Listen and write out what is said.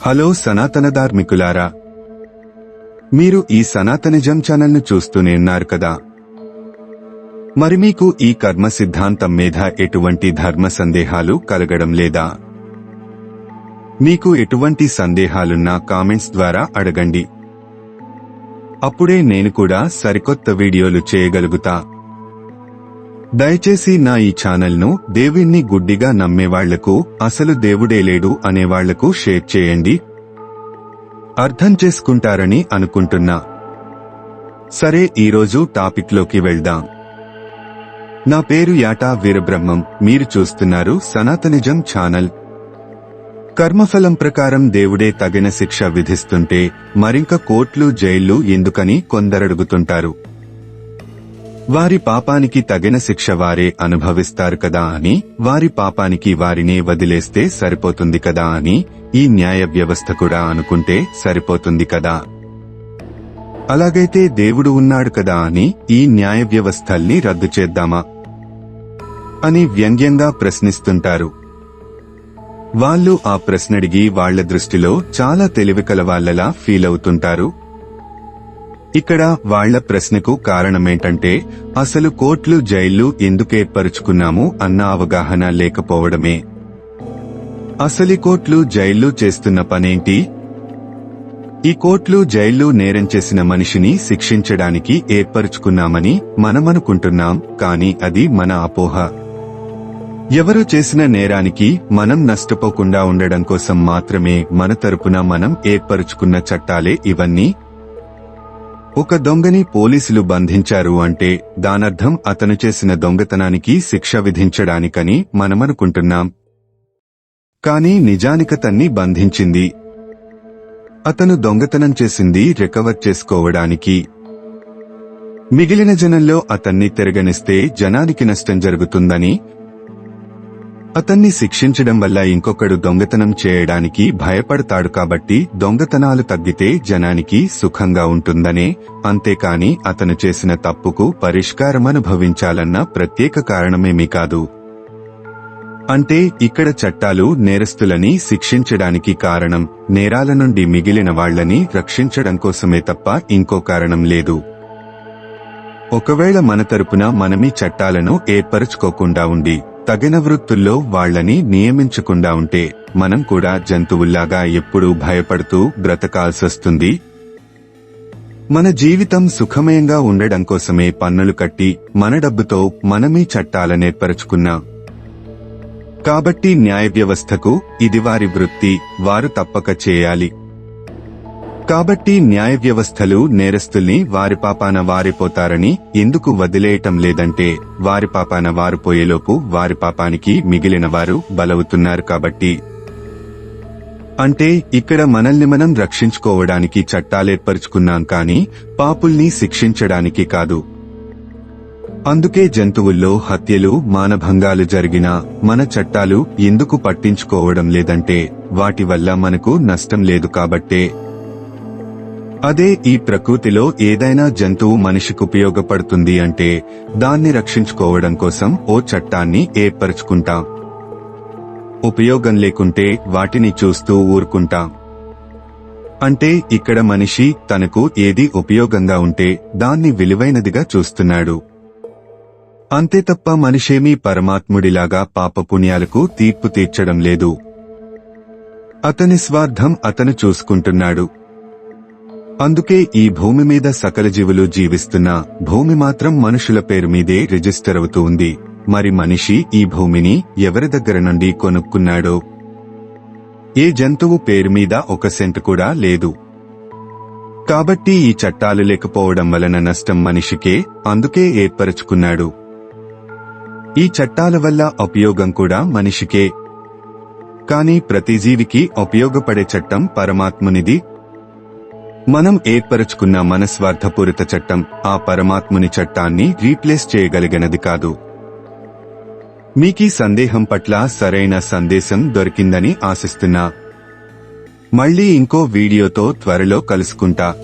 Hello సనాతన ధార్మికులారా మీరు ఈ సనాతనిజం ఛానల్ను చూస్తూనే ఉన్నారు కదా? మరి మీకు ఈ కర్మ సిద్ధాంతం మీద ఎటువంటి ధర్మ సందేహాలు కలగడం లేదా? మీకు ఎటువంటి సందేహాలున్నా కామెంట్స్ ద్వారా అడగండి. అప్పుడే నేను కూడా సరికొత్త వీడియోలు చేయగలుగుతా. దయచేసి నా ఈ ఛానల్ను దేవుణ్ణి గుడ్డిగా నమ్మేవాళ్ళకు అసలు దేవుడే లేడు అనేవాళ్ళకు షేర్ చేయండి. అర్థం చేసుకుంటారని అనుకుంటున్నా. సరే ఈరోజు టాపిక్లోకి వెళ్దాం. నా పేరు యాటా వీరబ్రహ్మం. మీరు చూస్తున్నారు సనాతనిజం ఛానల్. కర్మఫలం ప్రకారం దేవుడే తగిన శిక్ష విధిస్తుంటే మరింక కోర్టులు జైళ్ళు ఎందుకని కొందరడుగుతుంటారు. వారి పాపానికి తగిన శిక్ష వారే అనుభవిస్తారు కదా అని వారి పాపానికి వారినే వదిలేస్తే సరిపోతుంది కదా అని ఈ న్యాయ వ్యవస్థ కూడా అనుకుంటే సరిపోతుంది కదా. అలాగైతే దేవుడు ఉన్నాడు కదా అని ఈ న్యాయ వ్యవస్థల్ని రద్దు చేద్దామా? అని వ్యంగ్యంగా ప్రశ్నిస్తుంటారు. వాళ్ళు ఆ ప్రశ్నడిగి వాళ్ళ దృష్టిలో చాలా తెలివికల వాళ్ళలా ఫీల్ అవుతుంటారు ఇక్కడ వాళ్ళ ప్రశ్నకు కారణమేంటంటే అసలు కోర్టులు జైళ్ళు ఎందుకు ఏర్పరుచుకున్నాము అన్న అవగాహన లేకపోవడమే. అసలు కోర్టులు జైళ్ళు చేస్తున్న పనేంటి? ఈ కోర్టులు జైళ్ళు నేరం చేసిన మనిషిని శిక్షించడానికి ఏర్పరుచుకున్నామని మనమనుకుంటున్నాం కాని అది మన అపోహ. ఎవరు చేసిన నేరానికి మనం నష్టపోకుండా ఉండడం కోసం మాత్రమే మన తరపున మనం ఏర్పరుచుకున్న చట్టాలే ఇవన్నీ. ఒక దొంగని పోలీసులు బంధించారు అంటే దానర్థం అతను చేసిన దొంగతనానికి శిక్ష విధించడానికని మనమనుకుంటున్నాం. కాని నిజానికతన్ని బంధించింది. అతను దొంగతనం చేసింది రికవర్ చేసుకోవడానికి. మిగిలిన జనంలో అతన్ని తిరగనిస్తే జనానికి నష్టం జరుగుతుందని అతన్ని శిక్షించడం వల్ల ఇంకొకడు దొంగతనం చేయడానికి భయపడతాడు కాబట్టి దొంగతనాలు తగ్గితే జనానికి సుఖంగా ఉంటుందనే అంతేకాని అతను చేసిన తప్పుకు పరిష్కారమనుభవించాలన్న ప్రత్యేక కారణమేమీ కాదు. అంటే ఇక్కడ చట్టాలు నేరస్తులని శిక్షించడానికి కారణం నేరాల నుండి మిగిలిన వాళ్ళని రక్షించడం కోసమే తప్ప ఇంకో కారణం లేదు. ఒకవేళ మన తరపున మనమీ చట్టాలను ఏర్పరచుకోకుండా ఉండి తగిన వృత్తుల్లో వాళ్ళని నియమించకుండా ఉంటే మనం కూడా జంతువుల్లాగా ఎప్పుడూ భయపడుతూ బ్రతకాల్సొస్తుంది. మన జీవితం సుఖమయంగా ఉండడం కోసమే పన్నులు కట్టి మన డబ్బుతో మనమే చట్టాలనేర్పరచుకున్నాం కాబట్టి న్యాయ వ్యవస్థకు ఇది వారి వృత్తి వారు తప్పక చేయాలి. కాబట్టి న్యాయ వ్యవస్థలు నేరస్తుల్ని వారి పాపాన వారిపోతారని ఎందుకు వదిలేయటం లేదంటే వారి పాపాన వారు పోయేలోపు వారి పాపానికి మిగిలిన వారు బలవుతున్నారు కాబట్టి. అంటే ఇక్కడ మనల్ని మనం రక్షించుకోవడానికి చట్టాలేర్పరుచుకున్నాం కాని పాపుల్ని శిక్షించడానికి కాదు. అందుకే జంతువుల్లో హత్యలు మానభంగాలు జరిగినా మన చట్టాలు ఎందుకు పట్టించుకోవడం లేదంటే వాటి వల్ల మనకు నష్టం లేదు కాబట్టే. అదే ఈ ప్రకృతిలో ఏదైనా జంతువు మనిషికి ఉపయోగపడుతుంది అంటే దాన్ని రక్షించుకోవడం కోసం ఓ చట్టాన్ని ఏర్పరచుకుంటాం. ఉపయోగం లేకుంటే వాటిని చూస్తూ ఊరుకుంటాం. అంటే ఇక్కడ మనిషి తనకు ఏది ఉపయోగంగా ఉంటే దాన్ని విలువైనదిగా చూస్తున్నాడు. అంతే తప్ప మనిషేమీ పరమాత్ముడిలాగా పాపపుణ్యాలకు తీర్పు తీర్చడం లేదు. అతని స్వార్థం అతను చూసుకుంటున్నాడు. అందుకే ఈ భూమి మీద సకల జీవులు జీవిస్తున్న భూమి మాత్రం మనుషుల పేరు మీదే రిజిస్టర్ అవుతూ ఉంది. మరి మనిషి ఈ భూమిని ఎవరి దగ్గర నుండి కొనుక్కున్నాడో? ఏ జంతువు పేరు మీద ఒక సెంట్ కూడా లేదు. కాబట్టి ఈ చట్టాలు లేకపోవడం వలన నష్టం మనిషికే అందుకే ఏర్పరచుకున్నాడు. ఈ చట్టాల వల్ల ఉపయోగం కూడా మనిషికే. కాని ప్రతి జీవికి ఉపయోగపడే చట్టం పరమాత్మునిది మనం ఏర్పరచుకున్న మనస్వార్థపూరిత చట్టం ఆ పరమాత్ముని చట్టాన్ని రీప్లేస్ చేయగలిగినది కాదు. మీకీ సందేహం పట్ల సరైన సందేశం దొరికిందని ఆశిస్తున్నా. మళ్ళీ ఇంకో వీడియోతో త్వరలో కలుసుకుంటా.